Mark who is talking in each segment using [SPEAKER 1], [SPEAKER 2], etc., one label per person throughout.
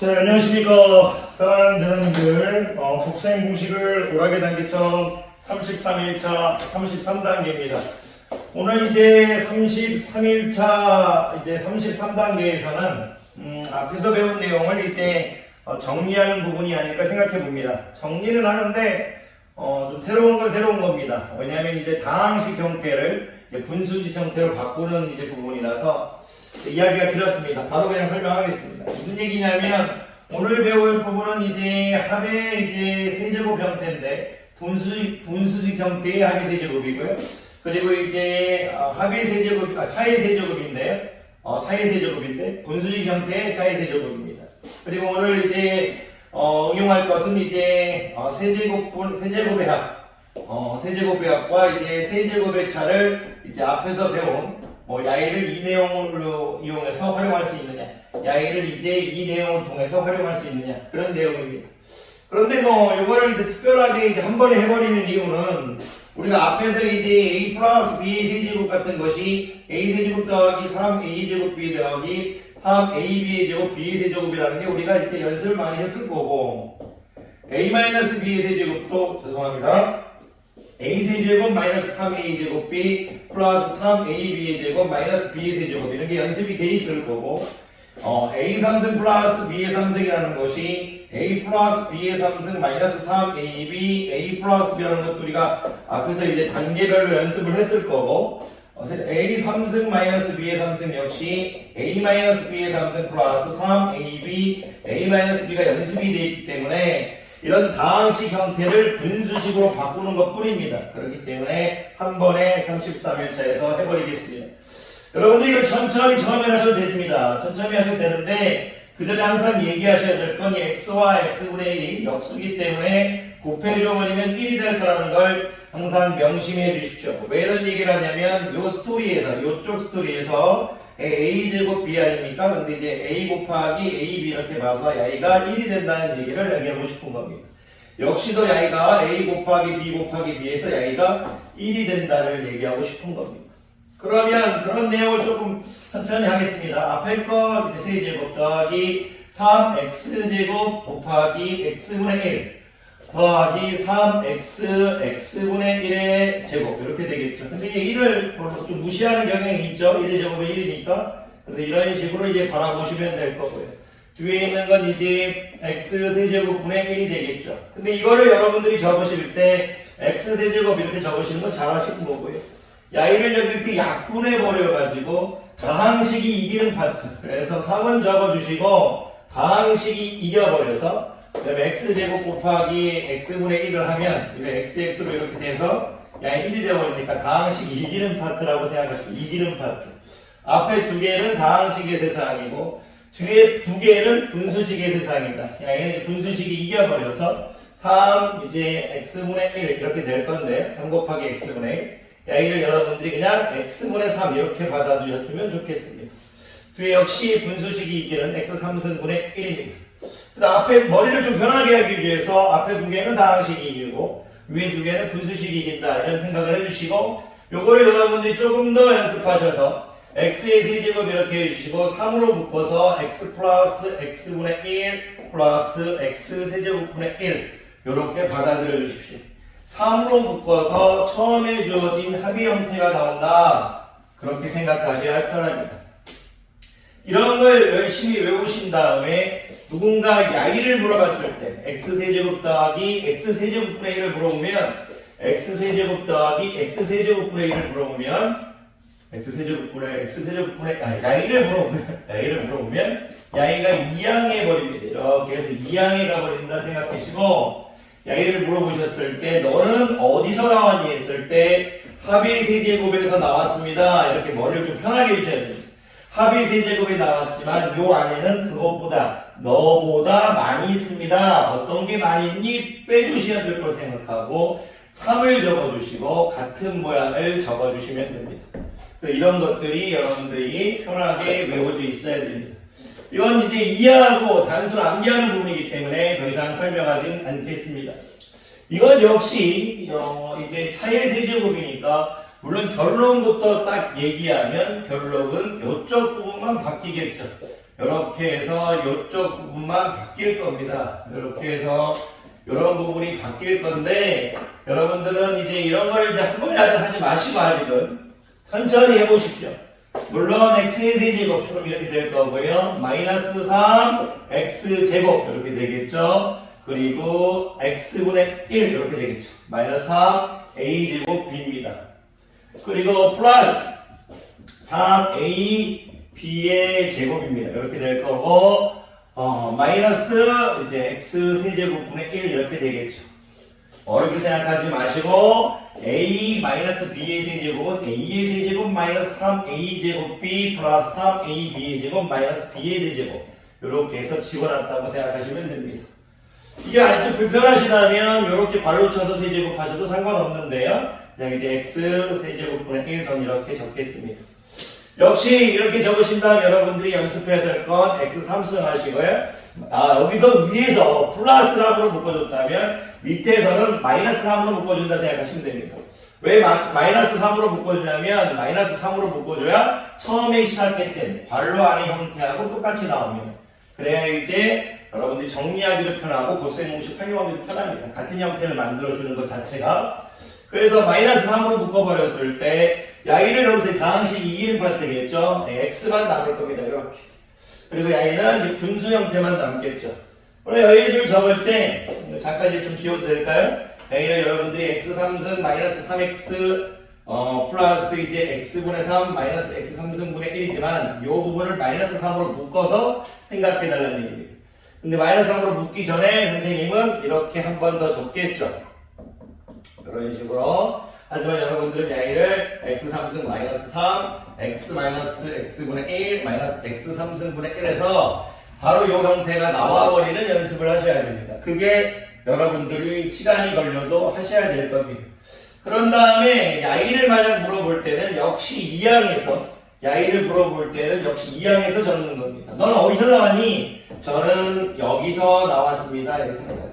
[SPEAKER 1] 자, 안녕하십니까. 사랑하는 대단님들. 어, 복생 공식을 오락의 단계처럼 33일차 33단계입니다. 오늘 이제 33일차 이제 33단계에서는 음, 앞에서 배운 내용을 이제 어, 정리하는 부분이 아닐까 생각해 봅니다. 정리는 하는데 어, 좀 새로운 건 새로운 겁니다. 왜냐하면 이제 다항식 형태를 분수지 형태로 바꾸는 이제 부분이라서 이야기가 길었습니다. 바로 그냥 설명하겠습니다. 무슨 얘기냐면 오늘 배울 부분은 이제 합의 이제 세제곱 형태인데 분수식 분수식 형태의 합의 세제곱이고요. 그리고 이제 어, 합의 세제곱 아, 차의 세제곱인데요. 어, 차의 세제곱인데 분수식 형태의 차의 세제곱입니다. 그리고 오늘 이제 어, 응용할 것은 이제 어, 세제곱분 세제곱의 합 어, 세제곱의 합과 이제 세제곱의 차를 이제 앞에서 배운 뭐 야이를 이 내용으로 이용해서 활용할 수 있느냐, 야이를 이제 이 내용을 통해서 활용할 수 있느냐 그런 내용입니다. 그런데 뭐 이거를 이제 특별하게 이제 한 번에 해버리는 이유는 우리가 앞에서 이제 a 플러스 b 세제곱 같은 것이 a 세제곱 더하기 3a 제곱 b 더하기 3ab의 제곱 b의 세제곱이라는 게 우리가 이제 연습을 많이 했을 거고 a 마이너스 b의 세제곱도 죄송합니다. A 세제곱 마이너스 3a 제곱 b 플러스 3ab의 제곱 마이너스 b의 세제곱 이런 게 연습이 돼 있을 거고 어, a 3승 플러스 b의 3승이라는 것이 a 플러스 b의 3승 마이너스 3ab a 플러스 b라는 것도 우리가 앞에서 이제 단계별로 연습을 했을 거고 어, a 3승 마이너스 b의 3승 역시 a 마이너스 b의 3승 플러스 3ab a 마이너스 b가 연습이 되어 있기 때문에 이런 다항식 형태를 분수식으로 바꾸는 것 뿐입니다. 그렇기 때문에 한 번에 33일차에서 해버리겠습니다. 여러분들 이거 천천히 처음에 하셔도 되십니다. 천천히 하셔도 되는데 그 전에 항상 얘기하셔야 될 건 x와 x분의 1이 역수기 때문에 곱해줘버리면 1이 될 거라는 걸 항상 명심해 주십시오. 왜 이런 얘기를 하냐면 요 스토리에서 요쪽 스토리에서 a 제곱 b 아닙니까? 근데 이제 a 곱하기 ab 이렇게 봐서 야이가 1이 된다는 얘기를 얘기하고 싶은 겁니다. 역시도 야이가 a 곱하기 b 곱하기 b에서 야이가 1이 된다를 얘기하고 싶은 겁니다. 그러면 그런 내용을 조금 천천히 하겠습니다. 앞에 거 세제곱 더하기 3x제곱 곱하기 x분의 1 더하기 3x x분의 1의 제곱 이렇게 되겠죠. 근데 이제 1을 좀 무시하는 경향이 있죠. 1의 제곱이 1이니까. 그래서 이런 식으로 이제 바라보시면 될 거고요. 뒤에 있는 건 이제 x 세제곱분의 1이 되겠죠. 근데 이거를 여러분들이 적으실 때 x 세제곱 이렇게 적으시는 건 잘하시는 거고요. 야이를 여기 이렇게 약분해 버려가지고 다항식이 이기는 파트. 그래서 3은 적어주시고 다항식이 이겨버려서 그다음에 x제곱 곱하기 x분의 1을 하면 이거 xx로 이렇게 돼서 야이 1이 되어버리니까 다항식이 이기는 파트라고 생각하시고 이기는 파트. 앞에 두 개는 다항식의 세상이고 뒤에 두 개는 분수식의 세상이다. 야이 분수식이 이겨버려서 3 이제 x분의 1 이렇게 될 건데 3 곱하기 x분의 1 야이를 여러분들이 그냥 x분의 3 이렇게 받아주셨으면 좋겠습니다. 뒤에 역시 분수식이 이기는 x 3승분의 1입니다. 앞에 머리를 좀 편하게 하기 위해서 앞에 두 개는 다항식이 이기고 위에 두 개는 분수식이 이긴다 이런 생각을 해주시고 요거를 여러분들이 조금 더 연습하셔서 x의 세제곱 이렇게 해주시고 3으로 묶어서 x 플러스 x분의 1 플러스 x 세제곱분의 1 이렇게 받아들여 주십시오. 3으로 묶어서 처음에 주어진 합의 형태가 나온다. 그렇게 생각하셔야 할 편합니다. 이런 걸 열심히 외우신 다음에 누군가 야이를 물어봤을 때 x세제곱 더하기 x세제곱분의 1을 물어보면 x세제곱 더하기 x세제곱분의 1을 물어보면 x세제곱분의 x세제곱분의 아 야이를 물어보면 야이를 물어보면 야이가 2항해 버립니다. 이렇게 해서 2항해 가버린다 생각하시고 야이를 물어보셨을 때 너는 어디서 나왔니 했을 때 합의 세제곱에서 나왔습니다. 이렇게 머리를 좀 편하게 해주셔야 됩니다. 합의 세제곱이 나왔지만 요 안에는 그것보다 너보다 많이 있습니다. 어떤 게 많이 있니? 빼주셔야 될 걸 생각하고 3을 적어주시고 같은 모양을 적어주시면 됩니다. 이런 것들이 여러분들이 편하게 외워져 있어야 됩니다. 이건 이제 이해하고 단순 암기하는 부분이기 때문에 더 이상 설명하진 않겠습니다. 이건 역시 어, 이제 차의 세제곱이니까 물론 결론부터 딱 얘기하면 결론은 이쪽 부분만 바뀌겠죠.
[SPEAKER 2] 이렇게 해서 이쪽 부분만 바뀔 겁니다. 이렇게 해서 이런 부분이 바뀔 건데 여러분들은 이제 이런 걸 이제 한 번에 하지 마시고 아직은 천천히 해보십시오. 물론 x의 세제곱처럼 이렇게 될 거고요. 마이너스 3 x제곱 이렇게 되겠죠. 그리고 x분의 1 이렇게 되겠죠. 마이너스 3 a제곱 b입니다. 그리고 플러스 3a b의 제곱입니다. 이렇게 될 거고 어, 마이너스 이제 x 세제곱분의 1 이렇게 되겠죠. 어렵게 생각하지 마시고 a 마이너스 b의 세제곱은 a의 세제곱 마이너스 3a 제곱 b 플러스 3a b의 제곱 마이너스 b의 세제곱 이렇게 해서 집어놨다고 생각하시면 됩니다. 이게 아직도 불편하시다면 이렇게 발로 쳐서 세제곱 하셔도 상관없는데요. 그냥 이제 x 세제곱분의 1전 이렇게 적겠습니다. 역시 이렇게 적으신 다음 여러분들이 연습해야 될 건 x 3승 하시고요. 아, 여기서 위에서 플러스 3으로 묶어줬다면 밑에서는 마이너스 3으로 묶어준다 생각하시면 됩니다. 왜 마, 마이너스 3으로 묶어주냐면 마이너스 3으로 묶어줘야 처음에 시작했던 괄호 안의 형태하고 똑같이 나옵니다. 그래야 이제 여러분들이 정리하기도 편하고 곱셈 공식 활용하기도 편합니다. 같은 형태를 만들어주는 것 자체가 그래서 마이너스 3으로 묶어버렸을 때 야이를 여기서 다항식 2를 되겠죠? 네, x만 남을 겁니다. 이렇게. 그리고 야이는 분수 형태만 남겠죠. 오늘 여기를 적을 때 잠깐 이제 좀 지워도 될까요? 여기는 여러분들이 x 3승 마이너스 3x 어, 플러스 이제 x분의 3 마이너스 x 3승분의 1이지만 이 부분을 마이너스 3으로 묶어서 생각해 달라는 얘기입니다. 근데 마이너스 3으로 묶기 전에 선생님은 이렇게 한 번 더 적겠죠. 이런 식으로 하지만 여러분들은 야이를 x 3승 마이너스 3 x 마이너스 x분의 1 마이너스 x 3승분의 1에서 바로 이 형태가 나와버리는 연습을 하셔야 됩니다. 그게 여러분들이 시간이 걸려도 하셔야 될 겁니다. 그런 다음에 야이를 만약 물어볼 때는 역시 2항에서 야이를 물어볼 때는 역시 2항에서 적는 겁니다. 너는 어디서 나왔니? 저는 여기서 나왔습니다. 이렇게 합니다.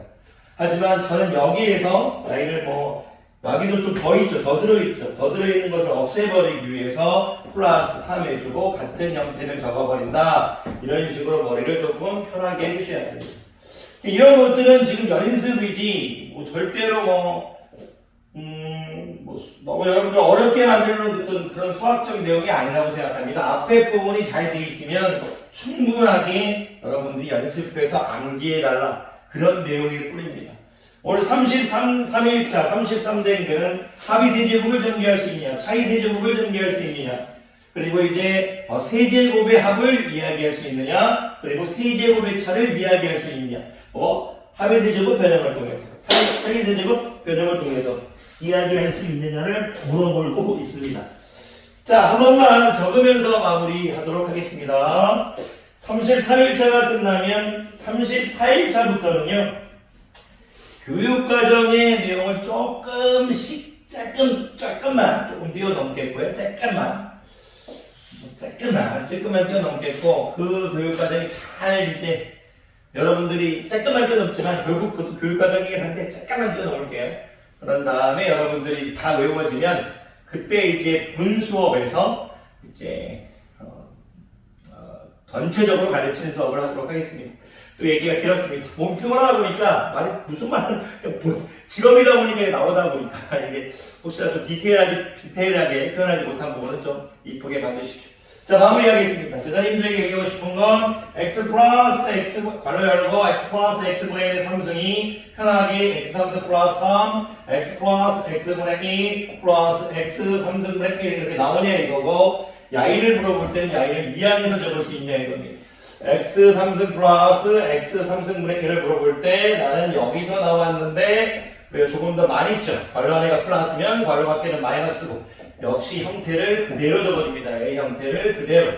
[SPEAKER 2] 하지만 저는 여기에서 야이를 뭐 여기도 좀 더 있죠. 더 들어있죠. 더 들어있는 것을 없애버리기 위해서 플러스 3 해주고 같은 형태를 적어버린다. 이런 식으로 머리를 조금 편하게 해주셔야 됩니다. 이런 것들은 지금 연습이지 뭐 절대로 뭐, 음, 뭐 수- 너무 여러분들 어렵게 만드는 어떤 그런 수학적 내용이 아니라고 생각합니다. 앞에 부분이 잘 돼 있으면 충분하게 여러분들이 연습해서 암기해달라 그런 내용일 뿐입니다. 오늘 33, 3일차, 33대는 합의 세제곱을 전개할 수 있느냐, 차이 세제곱을 전개할 수 있느냐, 그리고 이제 어, 세제곱의 합을 이야기할 수 있느냐, 그리고 세제곱의 차를 이야기할 수 있느냐, 뭐 합의 세제곱 변형을 통해서, 차이, 차이 세제곱 변형을 통해서 이야기할 수 있느냐를 물어보고 있습니다. 자, 한 번만 적으면서 마무리하도록 하겠습니다. 33일차가 끝나면 34일차부터는요, 교육과정의 내용을 조금씩, 조금, 조금만, 조금 뛰어넘겠고요. 조금만. 조금만, 조금만 뛰어넘겠고, 그 교육과정이 잘 이제, 여러분들이 조금만 뛰어넘지만, 결국 그것도 교육과정이긴 한데, 조금만 뛰어넘을게요. 그런 다음에 여러분들이 다 외워지면, 그때 이제 분수업에서, 이제, 어, 어, 전체적으로 가르치는 수업을 하도록 하겠습니다. 또 얘기가 길었습니다. 몸 피곤하다 보니까 말이 무슨 말을 뭐, 직업이다 보니까 나오다 보니까 이게 혹시나 좀 디테일하게 디테일하게 표현하지 못한 부분은 좀 이쁘게 봐주십시오. 자 마무리하겠습니다. 대단님들에게 얘기하고 싶은 건 x 플러스 x 괄호 열고 x 플러스 x분의 1의 삼승이 편하게 x 3승 플러스 3 x 플러스 x분의 2 플러스 x 3승분의 1 이렇게 나오냐 이거고 야이를 물어볼 때는 야이를 2항에서 적을 수 있냐 이겁니다. X 3승 플러스 x 3승분의 1을 물어볼 때 나는 여기서 나왔는데 왜 조금 더 많이 있죠? 괄호 안에가 플러스면 괄호 밖에는 마이너스고 역시 형태를 그대로 적어줍니다. A 형태를 그대로.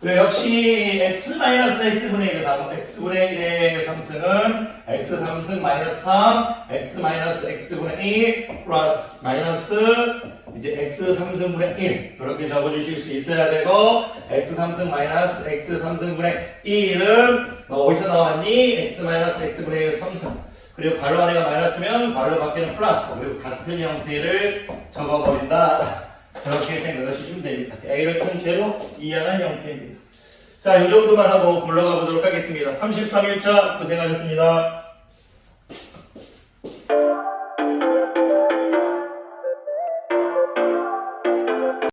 [SPEAKER 2] 그리고 역시 x 마이너스 x분의 1의 3, x분의 1의 3승은 x 3승 마이너스 3, x 마이너스 x분의 2 플러스 마이너스 이제 x 3승분의 1 그렇게 적어주실 수 있어야 되고 x 3승 마이너스 x 3승분의 1은 너 어디서 나왔니? x 마이너스 x분의 1 3승 그리고 괄호 안에가 마이너스면 괄호 밖에는 플러스 그리고 같은 형태를 적어버린다 그렇게 생각하시면 됩니다 A를 통째로 이해하는 형태입니다
[SPEAKER 1] 자, 이 정도만 하고 물러가 보도록 하겠습니다. 33일차 고생하셨습니다.